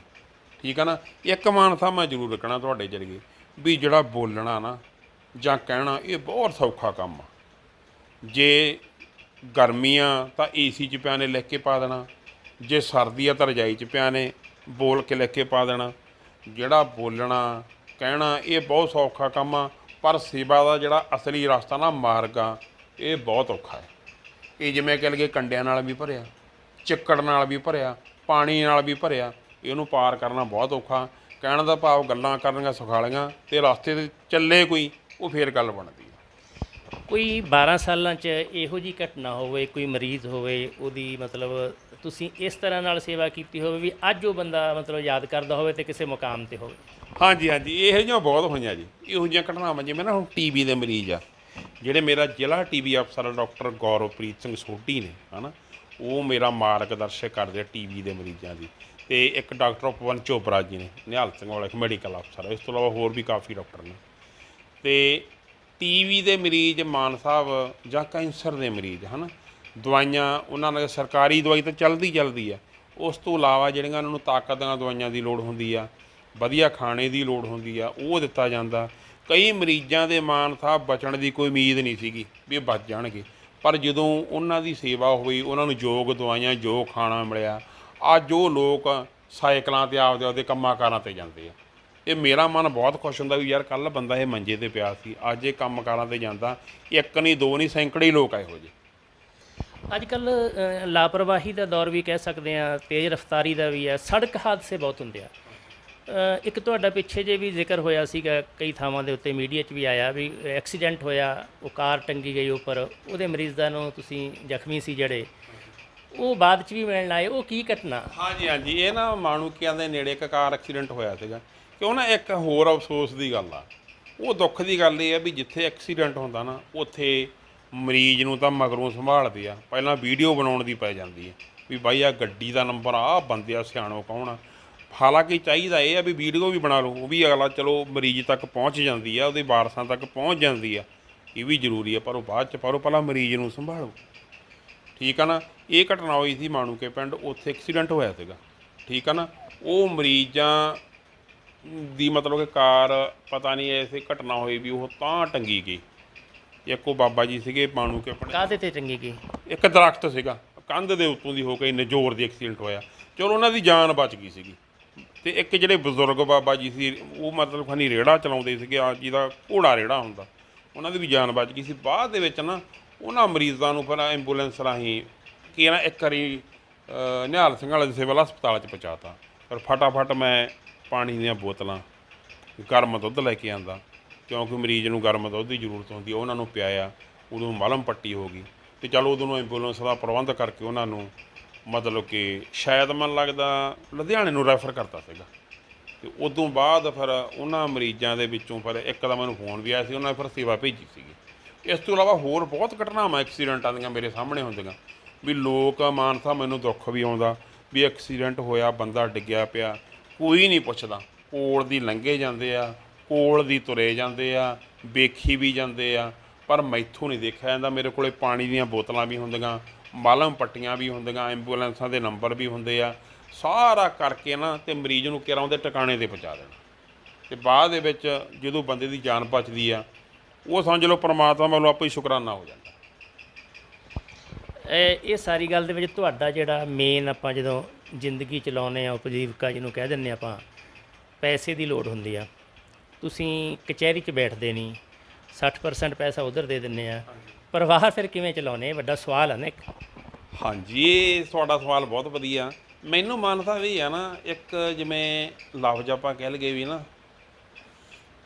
ਠੀਕ ਆ ਨਾ? ਇੱਕ ਮਾਨਸਾ ਮੈਂ ਜ਼ਰੂਰ ਰੱਖਣਾ ਤੁਹਾਡੇ ਜਰੀਏ ਵੀ ਜਿਹੜਾ ਬੋਲਣਾ ਨਾ ਜਾਂ ਕਹਿਣਾ ਇਹ ਬਹੁਤ ਸੌਖਾ ਕੰਮ ਆ। ਜੇ ਗਰਮੀਆਂ ਤਾਂ ਏਸੀ 'ਚ ਪਿਆ ਨੇ ਲਿਖ ਕੇ ਪਾ ਦੇਣਾ। ਜੇ ਸਰਦੀ ਆ ਤਾਂ ਰਜਾਈ 'ਚ ਪਿਆ ਨੇ ਬੋਲ ਕੇ ਲਿਖ ਕੇ ਪਾ ਦੇਣਾ। ਜਿਹੜਾ ਬੋਲਣਾ, ਕਹਿਣਾ, ਇਹ ਬਹੁਤ ਸੌਖਾ ਕੰਮ ਆ, ਪਰ ਸੇਵਾ ਦਾ ਜਿਹੜਾ ਅਸਲੀ ਰਸਤਾ ਨਾ ਮਾਰਗ ਆ, ਇਹ ਬਹੁਤ ਔਖਾ ਹੈ। ਇਹ ਜਿਵੇਂ ਕਹਿ ਲਈਏ ਕੰਡਿਆਂ ਨਾਲ ਵੀ ਭਰਿਆ, ਚਿੱਕੜ ਨਾਲ ਵੀ ਭਰਿਆ, ਪਾਣੀ ਨਾਲ ਵੀ ਭਰਿਆ, ਇਹਨੂੰ ਪਾਰ ਕਰਨਾ ਬਹੁਤ ਔਖਾ। ਕਹਿਣ ਦਾ ਭਾਵ ਗੱਲਾਂ ਕਰਨੀਆਂ, ਸੁਖਾਲੀਆਂ ਤੇ ਰਸਤੇ ਤੇ ਚੱਲੇ ਕੋਈ, ਉਹ ਫੇਰ ਗੱਲ ਬਣਦੀ ਹੈ ਕੋਈ 12 ਸਾਲਾਂ 'ਚ ਇਹੋ ਜੀ ਘਟਨਾ ਹੋਵੇ, ਕੋਈ ਮਰੀਜ਼ ਹੋਵੇ, ਉਹਦੀ ਮਤਲਬ ਤੁਸੀਂ ਇਸ ਤਰ੍ਹਾਂ ਨਾਲ ਸੇਵਾ ਕੀਤੀ ਹੋਵੇ ਵੀ ਅੱਜ ਉਹ ਬੰਦਾ ਮਤਲਬ ਯਾਦ ਕਰਦਾ ਹੋਵੇ ਤੇ ਕਿਸੇ ਮੁਕਾਮ ਤੇ ਹੋਵੇ। ਹਾਂਜੀ ਹਾਂਜੀ, ਇਹੋ ਜਿਹੀਆਂ ਬਹੁਤ ਹੋਈਆਂ ਜੀ। ਇਹੋ ਜਿਹੀਆਂ ਘਟਨਾਵਾਂ, ਜਿਵੇਂ ਨਾ ਹੁਣ ਟੀਬੀ ਦੇ ਮਰੀਜ਼ ਆ, ਜਿਹੜੇ ਮੇਰਾ ਜ਼ਿਲ੍ਹਾ ਟੀਬੀ ਅਫਸਰ ਡਾਕਟਰ ਗੌਰਵਪ੍ਰੀਤ ਸਿੰਘ ਸੋਢੀ ਨੇ, ਹਨਾ? ਉਹ ਮੇਰਾ ਮਾਰਗਦਰਸ਼ਕ ਕਰਦੇ ਆ ਟੀਬੀ ਦੇ ਮਰੀਜ਼ਾਂ ਦੀ। ਤੇ ਇੱਕ ਡਾਕਟਰ ਪਵਨ ਚੋਪਰਾ ਜੀ ਨੇ, ਨਿਹਾਲ ਸਿੰਘ ਵਾਲੇ ਮੈਡੀਕਲ ਅਫਸਰ ਇਸ ਤੋਂ ਇਲਾਵਾ ਹੋਰ ਵੀ ਕਾਫੀ ਡਾਕਟਰ ਨੇ। ਤੇ ਟੀਵੀ ਦੇ ਮਰੀਜ਼ ਮਾਨ ਸਾਹਿਬ ਜਾਂ ਕੈਂਸਰ ਦੇ ਮਰੀਜ਼, ਹਨ? ਦਵਾਈਆਂ, ਉਹਨਾਂ ਨਾਲ ਸਰਕਾਰੀ ਦਵਾਈ ਤਾਂ ਚੱਲਦੀ ਚੱਲਦੀ ਆ। ਉਸ ਤੋਂ ਇਲਾਵਾ ਜਿਹੜੀਆਂ ਉਹਨਾਂ ਨੂੰ ਤਾਕਤ ਦੀਆਂ ਦਵਾਈਆਂ ਦੀ ਲੋੜ ਹੁੰਦੀ ਆ, ਵਧੀਆ ਖਾਣੇ ਦੀ ਲੋੜ ਹੁੰਦੀ ਆ, ਉਹ ਦਿੱਤਾ ਜਾਂਦਾ। ਕਈ ਮਰੀਜ਼ਾਂ ਦੇ ਮਾਨ ਸਾਹਿਬ ਬਚਣ ਦੀ ਕੋਈ ਉਮੀਦ ਨਹੀਂ ਸੀਗੀ ਵੀ ਇਹ ਬਚ ਜਾਣਗੇ। ਪਰ ਜਦੋਂ ਉਹਨਾਂ ਦੀ ਸੇਵਾ ਹੋਈ, ਉਹਨਾਂ ਨੂੰ ਯੋਗ ਦਵਾਈਆਂ, ਯੋਗ ਖਾਣਾ ਮਿਲਿਆ, ਅੱਜ ਉਹ ਲੋਕ ਸਾਈਕਲਾਂ ਤੇ ਆਪਦੇ ਆਪਦੇ ਕੰਮਾਂ ਕਾਰਾਂ ਤੇ ਜਾਂਦੇ ਆ। ਇਹ ਮੇਰਾ ਮਨ ਬਹੁਤ ਖੁਸ਼ ਹੁੰਦਾ ਵੀ ਯਾਰ ਕੱਲ ਬੰਦਾ ਇਹ ਮੰਜੇ ਤੇ ਪਿਆ ਸੀ ਅੱਜ ਇਹ ਕੰਮ ਕਾਰਾਂ ਤੇ ਜਾਂਦਾ ਇੱਕ ਨਹੀਂ ਦੋ ਨਹੀਂ ਸੈਂਕੜੇ ਲੋਕ ਆਏ ਹੋ ਜੇ। ਅੱਜ ਕੱਲ ਲਾਪਰਵਾਹੀ ਦਾ ਦੌਰ ਵੀ ਕਹਿ ਸਕਦੇ ਆ ਤੇਜ਼ ਰਫ਼ਤਾਰੀ ਦਾ ਵੀ ਹੈ ਸੜਕ ਹਾਦਸੇ ਬਹੁਤ ਹੁੰਦੇ ਆ। ਇੱਕ ਤੁਹਾਡਾ ਪਿੱਛੇ ਜੇ ਵੀ ਜ਼ਿਕਰ ਹੋਇਆ ਸੀਗਾ ਕਈ ਥਾਵਾਂ ਦੇ ਉੱਤੇ ਮੀਡੀਆ 'ਚ ਵੀ ਆਇਆ ਵੀ ਐਕਸੀਡੈਂਟ ਹੋਇਆ ਉਹ ਕਾਰ ਟੰਗੀ ਗਈ ਉੱਪਰ ਉਹਦੇ ਮਰੀਜ਼ਾਂ ਨੂੰ ਤੁਸੀਂ ਜ਼ਖਮੀ ਸੀ ਜਿਹੜੇ ਉਹ ਬਾਅਦ 'ਚ ਵੀ ਮਿਲਣ ਆਏ ਉਹ ਕੀ ਘਟਨਾ? ਹਾਂਜੀ ਹਾਂਜੀ ਇਹ ਨਾ ਮਾਣੂਕੀਆਂ ਦੇ ਨੇੜੇ ਇੱਕ ਕਾਰ ਐਕਸੀਡੈਂਟ ਹੋਇਆ ਸੀਗਾ। ਕਿਉਂ ਨਾ ਇੱਕ ਹੋਰ ਅਫਸੋਸ ਦੀ ਗੱਲ ਆ। ਉਹ ਦੁੱਖ ਦੀ ਗੱਲ ਇਹ ਆ ਵੀ ਜਿੱਥੇ ਐਕਸੀਡੈਂਟ ਹੁੰਦਾ ਨਾ, ਉੱਥੇ ਮਰੀਜ਼ ਨੂੰ ਤਾਂ ਮਗਰੋਂ ਸੰਭਾਲਦੇ ਆ। ਪਹਿਲਾਂ ਵੀਡੀਓ ਬਣਾਉਣ ਦੀ ਪੈ ਜਾਂਦੀ ਹੈ ਵੀ ਬਾਈ ਆ ਗੱਡੀ ਦਾ ਨੰਬਰ ਆ ਬੰਦੇ ਆ, ਸਿਆਣੋ ਕੌਣ ਆ। ਹਾਲਾਂਕਿ ਚਾਹੀਦਾ ਇਹ ਆ ਵੀ ਵੀਡੀਓ ਵੀ ਬਣਾ ਲਓ, ਉਹ ਵੀ ਅਗਲਾ ਚਲੋ ਮਰੀਜ਼ ਤੱਕ ਪਹੁੰਚ ਜਾਂਦੀ ਆ, ਉਹਦੇ ਵਾਰਸਾਂ ਤੱਕ ਪਹੁੰਚ ਜਾਂਦੀ ਆ। ਇਹ ਵੀ ਜ਼ਰੂਰੀ ਆ, ਪਰ ਉਹ ਬਾਅਦ ਚ ਪਰੋ, ਪਹਿਲਾਂ ਮਰੀਜ਼ ਨੂੰ ਸੰਭਾਲੋ। ਠੀਕ ਆ ਨਾ? ਇਹ ਘਟਨਾ ਹੋਈ ਸੀ ਮਾਣੂਕੇ ਪਿੰਡ, ਉੱਥੇ ਐਕਸੀਡੈਂਟ ਹੋਇਆ ਸੀਗਾ। ਠੀਕ ਆ ਨਾ? ਉਹ ਮਰੀਜ਼ਾਂ ਦੀ ਮਤਲਬ ਕਿ ਕਾਰ ਪਤਾ ਨਹੀਂ ਐਸੀ ਘਟਨਾ ਹੋਈ ਵੀ ਉਹ ਤਾਂ ਟੰਗੀ ਗਈ। ਇੱਕ ਉਹ ਬਾਬਾ ਜੀ ਸੀਗੇ ਮਾਣੂਕੇ ਪਿੰਡ ਕਾਹਦੇ ਤੇ ਟੰਗੀ ਗਈ? ਇੱਕ ਦਰਖਤ ਸੀਗਾ ਕੰਧ ਦੇ ਉੱਤੋਂ ਦੀ ਹੋ ਕੇ ਇੰਨੇ ਜ਼ੋਰ ਦੀ ਐਕਸੀਡੈਂਟ ਹੋਇਆ। ਚਲੋ ਉਹਨਾਂ ਦੀ ਜਾਨ ਬਚ ਗਈ ਸੀਗੀ। ਤੇ ਇੱਕ ਜਿਹੜੇ ਬਜ਼ੁਰਗ ਬਾਬਾ ਜੀ ਸੀ ਉਹ ਮਤਲਬ ਖਨੀ ਰੇੜਾ ਚਲਾਉਂਦੇ ਸੀਗੇ ਆ ਜਿਹਦਾ ਘੋੜਾ ਰੇੜਾ ਹੁੰਦਾ ਉਹਨਾਂ ਦੀ ਵੀ ਜਾਨ ਬਚ ਗਈ ਸੀ। ਬਾਅਦ ਦੇ ਵਿੱਚ ਨਾ ਉਹਨਾਂ ਮਰੀਜ਼ਾਂ ਨੂੰ ਫਿਰ ਐਂਬੂਲੈਂਸ ਰਾਹੀਂ ਕੀ ਨਾ ਇੱਕ ਵਾਰੀ ਨਿਹਾਲ ਸਿੰਘ ਵਾਲੇ ਸਿਵਲ ਹਸਪਤਾਲ 'ਚ ਪਹੁੰਚਾਤਾ ਫਿਰ ਫਟਾਫਟ ਮੈਂ ਪਾਣੀ ਦੀਆਂ ਬੋਤਲਾਂ, ਗਰਮ ਦੁੱਧ ਲੈ ਕੇ ਆਂਦਾ। ਕਿਉਂਕਿ ਮਰੀਜ਼ ਨੂੰ ਗਰਮ ਦੁੱਧ ਦੀ ਜ਼ਰੂਰਤ ਹੁੰਦੀ, ਉਹਨਾਂ ਨੂੰ ਪਿਆਇਆ, ਉਦੋਂ ਮਲਮ ਪੱਟੀ ਹੋ ਗਈ। ਤੇ ਚਲੋ ਉਦੋਂ ਨੂੰ ਐਂਬੂਲੈਂਸ ਦਾ ਪ੍ਰਬੰਧ ਕਰਕੇ ਉਹਨਾਂ ਨੂੰ ਮਤਲਬ ਕਿ ਸ਼ਾਇਦ ਮਨ ਲੱਗਦਾ ਲੁਧਿਆਣੇ ਨੂੰ ਰੈਫਰ ਕਰਤਾ ਸੀਗਾ। ਤੇ ਉਦੋਂ ਬਾਅਦ ਫਿਰ ਉਹਨਾਂ ਮਰੀਜ਼ਾਂ ਦੇ ਵਿੱਚੋਂ ਫਿਰ ਇੱਕ ਦਾ ਮੈਨੂੰ ਫੋਨ ਵੀ ਆਇਆ ਸੀ, ਉਹਨਾਂ ਨੇ ਫਿਰ ਸੇਵਾ ਭੇਜੀ ਸੀਗੀ। ਇਸ ਤੋਂ ਇਲਾਵਾ ਹੋਰ ਬਹੁਤ ਘਟਨਾਵਾਂ, ਐਕਸੀਡੈਂਟਾਂ ਦੀਆਂ ਮੇਰੇ ਸਾਹਮਣੇ ਹੁੰਦੀਆਂ। ਵੀ ਲੋਕ ਮਾਨਸਾ ਮੈਨੂੰ ਦੁੱਖ ਵੀ ਆਉਂਦਾ, ਵੀ ਐਕਸੀਡੈਂਟ ਹੋਇਆ, ਬੰਦਾ ਡਿੱਗਿਆ ਪਿਆ ਕੋਈ ਨਹੀਂ ਪੁੱਛਦਾ। ਕੋਲ ਦੀ ਲੰਘੇ ਜਾਂਦੇ ਆ, ਕੋਲ ਦੀ ਤੁਰੇ ਜਾਂਦੇ ਆ, ਵੇਖੀ ਵੀ ਜਾਂਦੇ ਆ, ਪਰ ਮੈਥੋਂ ਨਹੀਂ ਦੇਖਿਆ ਜਾਂਦਾ। ਮੇਰੇ ਕੋਲੇ ਪਾਣੀ ਦੀਆਂ ਬੋਤਲਾਂ ਵੀ ਹੁੰਦੀਆਂ, ਮਲਮ ਪੱਟੀਆਂ ਵੀ ਹੁੰਦੀਆਂ, ਐਂਬੂਲੈਂਸਾਂ ਦੇ ਨੰਬਰ ਵੀ ਹੁੰਦੇ ਆ। ਸਾਰਾ ਕਰਕੇ ਨਾ ਤੇ ਮਰੀਜ਼ ਨੂੰ ਕਿਰਾਂ ਉਹਦੇ ਟਿਕਾਣੇ ਤੇ ਪਹੁੰਚਾ ਦੇਣਾ। ਤੇ ਬਾਅਦ ਦੇ ਵਿੱਚ ਜਦੋਂ ਬੰਦੇ ਦੀ ਜਾਨ ਬਚਦੀ ਆ, ਉਹ ਸਮਝ ਲਓ ਪਰਮਾਤਮਾ ਵੱਲੋਂ ਆਪੇ ਹੀ ਸ਼ੁਕਰਾਨਾ ਹੋ ਜਾਂਦਾ। ਇਹ ਸਾਰੀ ਗੱਲ ਦੇ ਵਿੱਚ ਤੁਹਾਡਾ ਜਿਹੜਾ ਮੇਨ ਆਪਾਂ ਜਦੋਂ ਜ਼ਿੰਦਗੀ ਚਲਾਉਂਦੇ ਆ ਉਪਜੀਵਕਾ ਜਿਹਨੂੰ ਕਹਿ ਦਿੰਦੇ ਆਪਾਂ ਪੈਸੇ ਦੀ ਲੋੜ ਹੁੰਦੀ ਆ। ਤੁਸੀਂ ਕਚਹਿਰੀ 'ਚ ਬੈਠਦੇ ਨਹੀਂ 60% ਪੈਸਾ ਉਧਰ ਦੇ ਦਿੰਨੇ ਆ। ਪਰਿਵਾਰ ਫਿਰ ਕਿਵੇਂ ਚਲਾਉਨੇ ਵੱਡਾ ਸਵਾਲ ਆ ਨਾ ਇੱਕ। ਹਾਂਜੀ ਇਹ ਤੁਹਾਡਾ ਸਵਾਲ ਬਹੁਤ ਵਧੀਆ। ਮੈਨੂੰ ਮੰਨਦਾ ਵੀ ਆ ਨਾ ਇੱਕ ਜਿਵੇਂ ਲਫ਼ਜ਼ ਆਪਾਂ ਕਹਿ ਲਈਏ ਵੀ ਨਾ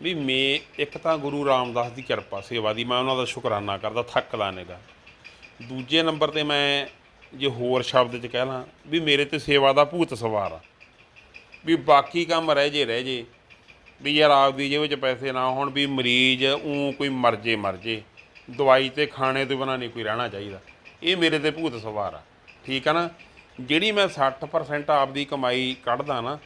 ਵੀ ਮੇ ਇੱਕ ਤਾਂ ਗੁਰੂ ਰਾਮਦਾਸ ਦੀ ਕਿਰਪਾ ਸੇਵਾ ਦੀ। ਮੈਂ ਉਹਨਾਂ ਦਾ ਸ਼ੁਕਰਾਨਾ ਕਰਦਾ ਥੱਕਦਾ ਨੇਗਾ ਦੂਜੇ ਨੰਬਰ ਤੇ ਮੈਂ ਜੇ ਹੋਰ ਸ਼ਬਦ ਚ ਕਹਿ ਲਾਂ, ਵੀ ਮੇਰੇ ਤੇ ਸੇਵਾ ਦਾ ਭੂਤ ਸਵਾਰ ਆ। ਵੀ ਬਾਕੀ ਕੰਮ ਰਹਿ ਜੇ ਰਹਿ ਜੇ। ਵੀ ਯਾਰ ਆਪਦੀ ਜੇਬ ਵਿੱਚ ਪੈਸੇ ਨਾ ਹੋਣ, ਵੀ ਮਰੀਜ਼ ਉਹ ਕੋਈ ਮਰ ਜੇ ਮਰ ਜੇ। ਦਵਾਈ ਤੇ ਖਾਣੇ ਤੋਂ ਬਿਨਾਂ ਨਹੀਂ ਕੋਈ ਰਹਿਣਾ ਚਾਹੀਦਾ। ਇਹ ਮੇਰੇ ਤੇ ਭੂਤ ਸਵਾਰ ਆ। ਠੀਕ ਆ ਨਾ? ਜਿਹੜੀ ਮੈਂ 60% ਆਪਦੀ ਕਮਾਈ ਕੱਢਦਾ ਨਾ,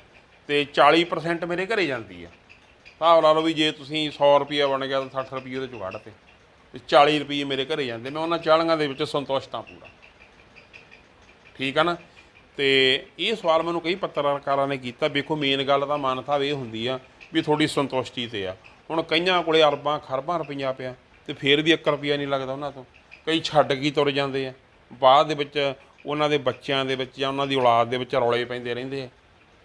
ਤੇ 40% ਮੇਰੇ ਘਰੇ ਜਾਂਦੀ ਆ। ਹਿਸਾਬ ਲਾ ਲਓ ਵੀ ਜੇ ਤੁਸੀਂ 100 ਰੁਪਏ ਬਣ ਗਿਆ ਤਾਂ 60 ਰੁਪਏ ਉਹਦੇ ਚੋਂ ਕੱਢ ਤੇ ਤੇ 40 ਰੁਪਏ ਮੇਰੇ ਘਰੇ ਜਾਂਦੇ। ਮੈਂ ਉਹਨਾਂ 40 ਦੇ ਵਿੱਚ ਸੰਤੁਸ਼ਟ ਹਾਂ ਪੂਰਾ। ਠੀਕ ਆ ਨਾ? ਤੇ ਇਹ ਸਵਾਲ ਮੈਨੂੰ ਕਈ ਪੱਤਰਕਾਰਾਂ ਨੇ ਕੀਤਾ, ਵੇਖੋ ਮੇਨ ਗੱਲ ਤਾਂ ਮਾਨਤਾ ਇਹ ਹੁੰਦੀ ਆ ਵੀ ਤੁਹਾਡੀ ਸੰਤੁਸ਼ਟੀ ਤੇ ਆ। ਹੁਣ ਕਈਆਂ ਕੋਲੇ ਅਰਬਾਂ, ਖਰਬਾਂ ਰੁਪਈਆ ਪਿਆ ਤੇ ਫੇਰ ਵੀ 1 ਰੁਪਈਆ ਨਹੀਂ ਲੱਗਦਾ ਉਹਨਾਂ ਤੋਂ। ਕਈ ਛੱਡ ਕੇ ਤੁਰ ਜਾਂਦੇ ਆ। ਬਾਅਦ ਦੇ ਵਿੱਚ ਉਹਨਾਂ ਦੇ ਬੱਚਿਆਂ ਦੇ ਵਿੱਚ ਜਾਂ ਉਹਨਾਂ ਦੀ ਔਲਾਦ ਦੇ ਵਿੱਚ ਰੌਲੇ ਪੈਂਦੇ ਰਹਿੰਦੇ ਆ।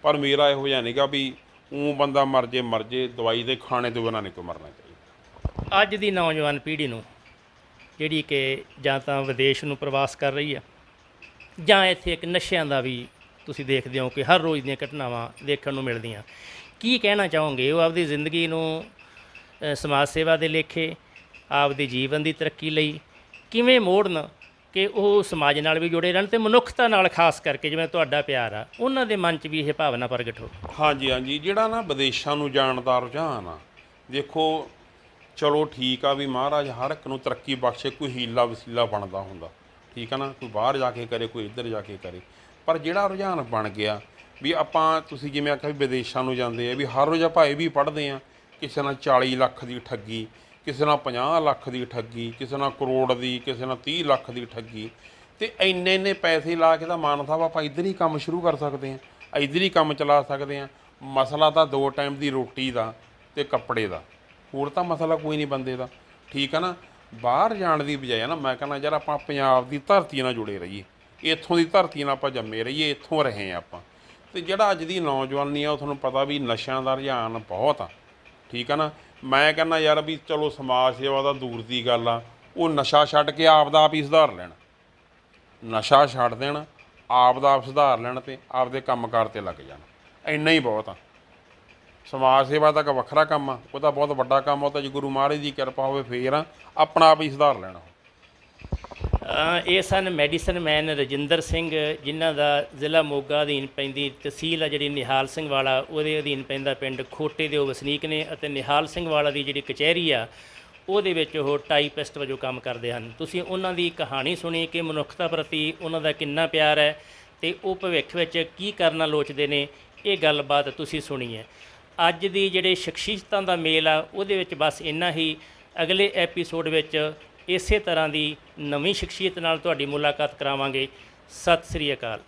ਪਰ ਮੇਰਾ ਇਹੋ ਜਿਹਾ ਨਹੀਂਗਾ ਵੀ ਉਹ ਬੰਦਾ ਮਰ ਜੇ ਮਰ ਜੇ, ਦਵਾਈ ਦੇ ਖਾਣੇ ਤੋਂ ਬਿਨਾਂ ਨਹੀਂ ਕੋਈ ਮਰਨਾ ਚਾਹੀਦਾ। ਅੱਜ ਦੀ ਨੌਜਵਾਨ ਪੀੜ੍ਹੀ ਨੂੰ ਜਿਹੜੀ ਕਿ ਜਾਂ ਤਾਂ ਵਿਦੇਸ਼ ਨੂੰ ਪ੍ਰਵਾਸ ਕਰ ਰਹੀ ਆ ਜਾਂ ਇੱਥੇ ਇੱਕ ਨਸ਼ਿਆਂ ਦਾ ਵੀ ਤੁਸੀਂ ਦੇਖਦੇ ਹੋ ਕਿ ਹਰ ਰੋਜ਼ ਦੀਆਂ ਘਟਨਾਵਾਂ ਦੇਖਣ ਨੂੰ ਮਿਲਦੀਆਂ। ਕੀ ਕਹਿਣਾ ਚਾਹੋਗੇ? ਉਹ ਆਪਦੀ ਜ਼ਿੰਦਗੀ ਨੂੰ ਸਮਾਜ ਸੇਵਾ ਦੇ ਲੇਖੇ, ਆਪਦੇ ਜੀਵਨ ਦੀ ਤਰੱਕੀ ਲਈ ਕਿਵੇਂ ਮੋੜਨ ਕਿ ਉਹ ਸਮਾਜ ਨਾਲ ਵੀ ਜੁੜੇ ਰਹਿਣ ਤੇ ਮਨੁੱਖਤਾ ਨਾਲ ਖਾਸ ਕਰਕੇ ਜਿਵੇਂ ਤੁਹਾਡਾ ਪਿਆਰ ਆ, ਉਹਨਾਂ ਦੇ ਮਨ 'ਚ ਵੀ ਇਹ ਭਾਵਨਾ ਪ੍ਰਗਟ ਹੋ? ਹਾਂਜੀ ਹਾਂਜੀ। ਜਿਹੜਾ ਨਾ ਵਿਦੇਸ਼ਾਂ ਨੂੰ ਜਾਣ ਦਾ ਰੁਝਾਨ ਆ, ਦੇਖੋ, ਚਲੋ ਠੀਕ ਆ ਵੀ ਮਹਾਰਾਜ ਹਰ ਇੱਕ ਨੂੰ ਤਰੱਕੀ ਬਖਸ਼ੇ ਕੋਈ ਹੀਲਾ ਵਸੀਲਾ ਬਣਦਾ ਹੁੰਦਾ। ਠੀਕ ਆ ਨਾ? ਕੋਈ ਬਾਹਰ ਜਾ ਕੇ ਕਰੇ, ਕੋਈ ਇੱਧਰ ਜਾ ਕੇ ਕਰੇ। ਪਰ ਜਿਹੜਾ ਰੁਝਾਨ ਬਣ ਗਿਆ, ਵੀ ਆਪਾਂ ਤੁਸੀਂ ਜਿਵੇਂ ਆਖਿਆ ਵੀ ਵਿਦੇਸ਼ਾਂ ਨੂੰ ਜਾਂਦੇ ਆ, ਵੀ ਹਰ ਰੋਜ਼ ਆਪਾਂ ਇਹ ਵੀ ਪੜ੍ਹਦੇ ਆ, ਕਿਸੇ ਨਾਲ 40 ਲੱਖ ਦੀ ਠੱਗੀ, ਕਿਸੇ ਨਾਲ 50 ਲੱਖ ਦੀ ਠੱਗੀ, ਕਿਸੇ ਨਾਲ ਕਰੋੜ ਦੀ, ਕਿਸੇ ਨਾਲ 30 ਲੱਖ ਦੀ ਠੱਗੀ। ਤੇ ਇੰਨੇ ਇੰਨੇ ਪੈਸੇ ਲਾ ਕੇ ਤਾਂ ਮਾਨ ਸਾਹਿਬ ਆਪਾਂ ਇੱਧਰ ਹੀ ਕੰਮ ਸ਼ੁਰੂ ਕਰ ਸਕਦੇ ਆ, ਇੱਧਰ ਹੀ ਕੰਮ ਚਲਾ ਸਕਦੇ ਆ। ਮਸਲਾ ਤਾਂ ਦੋ ਟਾਈਮ ਦੀ ਰੋਟੀ ਦਾ ਤੇ ਕੱਪੜੇ ਦਾ। ਹੋਰ ਤਾਂ ਮਸਲਾ ਕੋਈ ਨਹੀਂ ਬੰਦੇ ਦਾ। ਠੀਕ ਆ ਨਾ? ਬਾਹਰ ਜਾਣ ਦੀ ਬਜਾਏ ਨਾ ਮੈਂ ਕਹਿੰਦਾ ਯਾਰ ਆਪਾਂ ਪੰਜਾਬ ਦੀ ਧਰਤੀ ਨਾਲ ਜੁੜੇ ਰਹੀਏ, ਇੱਥੋਂ ਦੀ ਧਰਤੀ ਨਾਲ ਆਪਾਂ ਜੰਮੇ ਰਹੀਏ, ਇੱਥੋਂ ਰਹੇ ਆ ਆਪਾਂ। ਤੇ ਜਿਹੜਾ ਅੱਜ ਦੀ ਨੌਜਵਾਨੀ ਆ, ਉਹ ਤੁਹਾਨੂੰ ਪਤਾ ਵੀ ਨਸ਼ਿਆਂ ਦਾ ਰੁਝਾਨ ਬਹੁਤ ਆ, ਠੀਕ ਆ ਨਾ? ਮੈਂ ਕਹਿੰਦਾ ਯਾਰ ਵੀ ਚਲੋ ਸਮਾਜ ਸੇਵਾ ਦਾ ਦੂਰ ਦੀ ਗੱਲ ਆ, ਉਹ ਨਸ਼ਾ ਛੱਡ ਕੇ ਆਪ ਦਾ ਆਪ ਹੀ ਸੁਧਾਰ ਲੈਣ। ਨਸ਼ਾ ਛੱਡ ਦੇਣ, ਆਪ ਦਾ ਆਪ ਸੁਧਾਰ ਲੈਣ ਤੇ ਆਪਦੇ ਕੰਮਕਾਰ ਤੇ ਲੱਗ ਜਾਣ। ਇੰਨਾ ਹੀ ਬਹੁਤ ਆ। ਸਮਾਜ ਸੇਵਾ ਦਾ ਇੱਕ ਵੱਖਰਾ ਕੰਮ ਆ। ਉਹ ਤਾਂ ਬਹੁਤ ਵੱਡਾ ਕੰਮ ਆ। ਉਹ ਤਾਂ ਜੇ ਗੁਰੂ ਮਹਾਰਾਜ ਦੀ ਕਿਰਪਾ ਹੋਵੇ ਫੇਰ ਆ। ਆਪਣਾ ਆਪ ਹੀ ਸੁਧਾਰ ਲੈਣਾ। ਇਹ ਸਨ ਮੈਡੀਸਨ ਮੈਨ ਰਜਿੰਦਰ ਸਿੰਘ, ਜਿਨ੍ਹਾਂ ਦਾ ਜ਼ਿਲ੍ਹਾ ਮੋਗਾ ਅਧੀਨ ਪੈਂਦੀ ਤਹਿਸੀਲ ਆ ਜਿਹੜੀ ਨਿਹਾਲ ਸਿੰਘ ਵਾਲਾ, ਉਹਦੇ ਅਧੀਨ ਪੈਂਦਾ ਪਿੰਡ ਖੋਟੇ ਦੇ ਉਹ ਵਸਨੀਕ ਨੇ ਅਤੇ ਨਿਹਾਲ ਸਿੰਘ ਵਾਲਾ ਦੀ ਜਿਹੜੀ ਕਚਹਿਰੀ ਆ, ਉਹਦੇ ਵਿੱਚ ਉਹ ਟਾਈਪਿਸਟ ਵਜੋਂ ਕੰਮ ਕਰਦੇ ਹਨ। ਤੁਸੀਂ ਉਹਨਾਂ ਦੀ ਕਹਾਣੀ ਸੁਣੀ ਕਿ ਮਨੁੱਖਤਾ ਪ੍ਰਤੀ ਉਹਨਾਂ ਦਾ ਕਿੰਨਾ ਪਿਆਰ ਹੈ ਤੇ ਉਹ ਭਵਿੱਖ ਵਿੱਚ ਕੀ ਕਰਨਾ ਲੋਚਦੇ ਨੇ, ਇਹ ਗੱਲਬਾਤ ਤੁਸੀਂ ਸੁਣੀ ਹੈ। ਅੱਜ ਦੀ ਜਿਹੜੇ ਸ਼ਖਸੀਅਤਾਂ ਦਾ ਮੇਲ ਆ, ਉਹਦੇ ਵਿੱਚ ਬਸ ਇੰਨਾ ਹੀ। ਅਗਲੇ ਐਪੀਸੋਡ ਵਿੱਚ ਇਸੇ ਤਰ੍ਹਾਂ ਦੀ ਨਵੀਂ ਸ਼ਖਸੀਅਤ ਨਾਲ ਤੁਹਾਡੀ ਮੁਲਾਕਾਤ ਕਰਾਵਾਂਗੇ। ਸਤਿ ਸ੍ਰੀ ਅਕਾਲ।